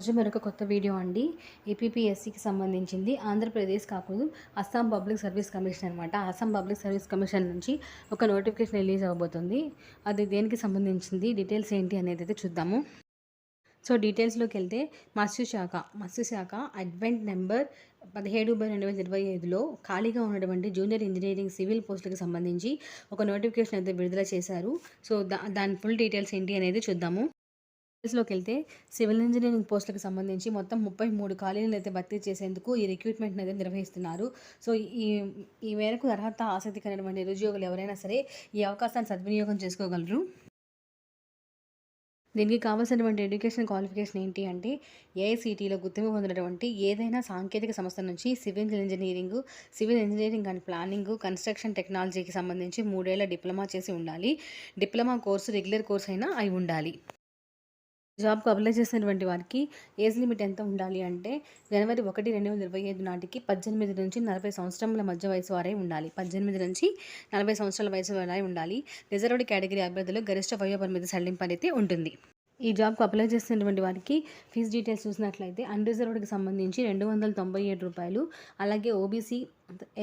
రోజు మరొక కొత్త వీడియో అండి. ఏపీఎస్సికి సంబంధించింది ఆంధ్రప్రదేశ్ కాకుండా అస్సాం పబ్లిక్ సర్వీస్ కమిషన్ అనమాట అస్సాం పబ్లిక్ సర్వీస్ కమిషన్ నుంచి ఒక నోటిఫికేషన్ రిలీజ్ అవ్వబోతుంది అది దేనికి సంబంధించింది డీటెయిల్స్ ఏంటి అనేది అయితే చూద్దాము. సో డీటెయిల్స్లోకి వెళ్తే మత్స్యశాఖ మత్స్యశాఖ అడ్వెంట్ నెంబర్ పదిహేడు బై రెండు వేల ఇరవై ఐదులో ఖాళీగా ఉన్నటువంటి జూనియర్ ఇంజనీరింగ్ సివిల్ పోస్టులకు సంబంధించి ఒక నోటిఫికేషన్ అయితే విడుదల చేశారు. సో దా దాని ఫుల్ డీటెయిల్స్ ఏంటి అనేది చూద్దాము. డీటెయిల్స్లోకి వెళ్తే సివిల్ ఇంజనీరింగ్ పోస్టులకు సంబంధించి మొత్తం ముప్పై మూడు ఖాళీలను అయితే భర్తీ చేసేందుకు ఈ రిక్రూట్మెంట్ అయితే నిర్వహిస్తున్నారు. సో ఈ ఈ మేరకు అర్హత ఆసక్తి కలిగినటువంటి నిరుద్యోగులు ఎవరైనా సరే ఈ అవకాశాన్ని సద్వినియోగం చేసుకోగలరు. దీనికి కావాల్సినటువంటి ఎడ్యుకేషన్ క్వాలిఫికేషన్ ఏంటి అంటే ఏఐసిటీలో గుర్తింపు పొందినటువంటి ఏదైనా సాంకేతిక సంస్థ నుంచి civil engineering civil engineering and planning construction టెక్నాలజీకి సంబంధించి మూడేళ్ళ డిప్లొమా చేసి ఉండాలి. డిప్లొమా కోర్సు రెగ్యులర్ కోర్స్ అయినా అయి ఉండాలి. జాబ్కు అప్లై చేసినటువంటి వారికి ఏజ్ లిమిట్ ఎంత ఉండాలి అంటే జనవరి ఒకటి రెండు వేల ఇరవై ఐదు నాటికి పద్దెనిమిది నుంచి నలభై సంవత్సరాల మధ్య వయసు వారే ఉండాలి. పద్దెనిమిది నుంచి నలభై సంవత్సరాల వయసు వారే ఉండాలి. రిజర్వ్డ్ కేటగిరీ అభ్యర్థులు గరిష్ట వయోపరిమితి సడలింపు అయితే ఉంటుంది. ఈ జాబ్కు అప్లై చేసినటువంటి వారికి ఫీజు డీటెయిల్స్ చూసినట్లయితే అన్రిజర్వ్డ్కి సంబంధించి రెండు వందల తొంభై ఏడు రూపాయలు అలాగే ఓబీసీ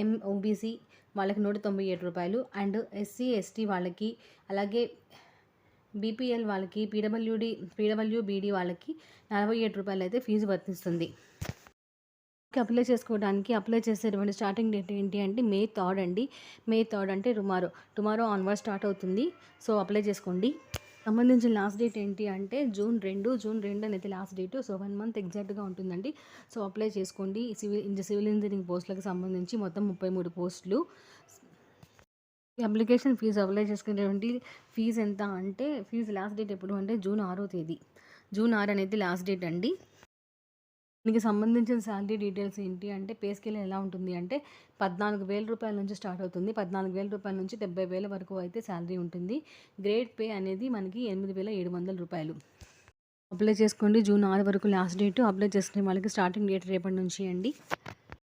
ఎం ఓబీసీ వాళ్ళకి నూట తొంభై ఏడు రూపాయలు అండ్ ఎస్సీ ఎస్టీ వాళ్ళకి అలాగే బీపీఎల్ వాళ్ళకి పీడబ్ల్యూడి పీడబ్ల్యూబీడీ వాళ్ళకి నలభై ఏడు రూపాయలు అయితే ఫీజు వర్తిస్తుంది. అప్లై చేసుకోవడానికి అప్లై చేసేటువంటి స్టార్టింగ్ డేట్ ఏంటి అంటే మే థర్డ్ అండి. మే థర్డ్ అంటే టుమారో. టుమారో ఆన్వర్డ్ స్టార్ట్ అవుతుంది. సో అప్లై చేసుకోండి. సంబంధించిన లాస్ట్ డేట్ ఏంటి అంటే జూన్ రెండు జూన్ రెండు అనేది last date so one month ఎగ్జాక్ట్గా ఉంటుందండి. సో అప్లై చేసుకోండి. సివిల్ సివిల్ ఇంజనీరింగ్ పోస్టులకు సంబంధించి మొత్తం ముప్పై మూడు పోస్టులు ఈ అప్లికేషన్ ఫీజు అప్లై చేసుకునేటువంటి ఫీజు ఎంత అంటే ఫీజు లాస్ట్ డేట్ ఎప్పుడు అంటే జూన్ ఆరో తేదీ. జూన్ ఆరు అనేది లాస్ట్ డేట్ అండి. దీనికి సంబంధించిన శాలరీ డీటెయిల్స్ ఏంటి అంటే పే స్కేల్ ఎలా ఉంటుంది అంటే పద్నాలుగు వేల రూపాయల నుంచి స్టార్ట్ అవుతుంది. పద్నాలుగు వేల రూపాయల నుంచి డెబ్బై వేల వరకు అయితే శాలరీ ఉంటుంది. గ్రేడ్ పే అనేది మనకి ఎనిమిది వేల ఏడు వందల రూపాయలు. అప్లై చేసుకోండి. జూన్ ఆరు వరకు లాస్ట్ డేట్ అప్లై చేసుకునే వాళ్ళకి స్టార్టింగ్ డేట్ రేపటి నుంచి అండి.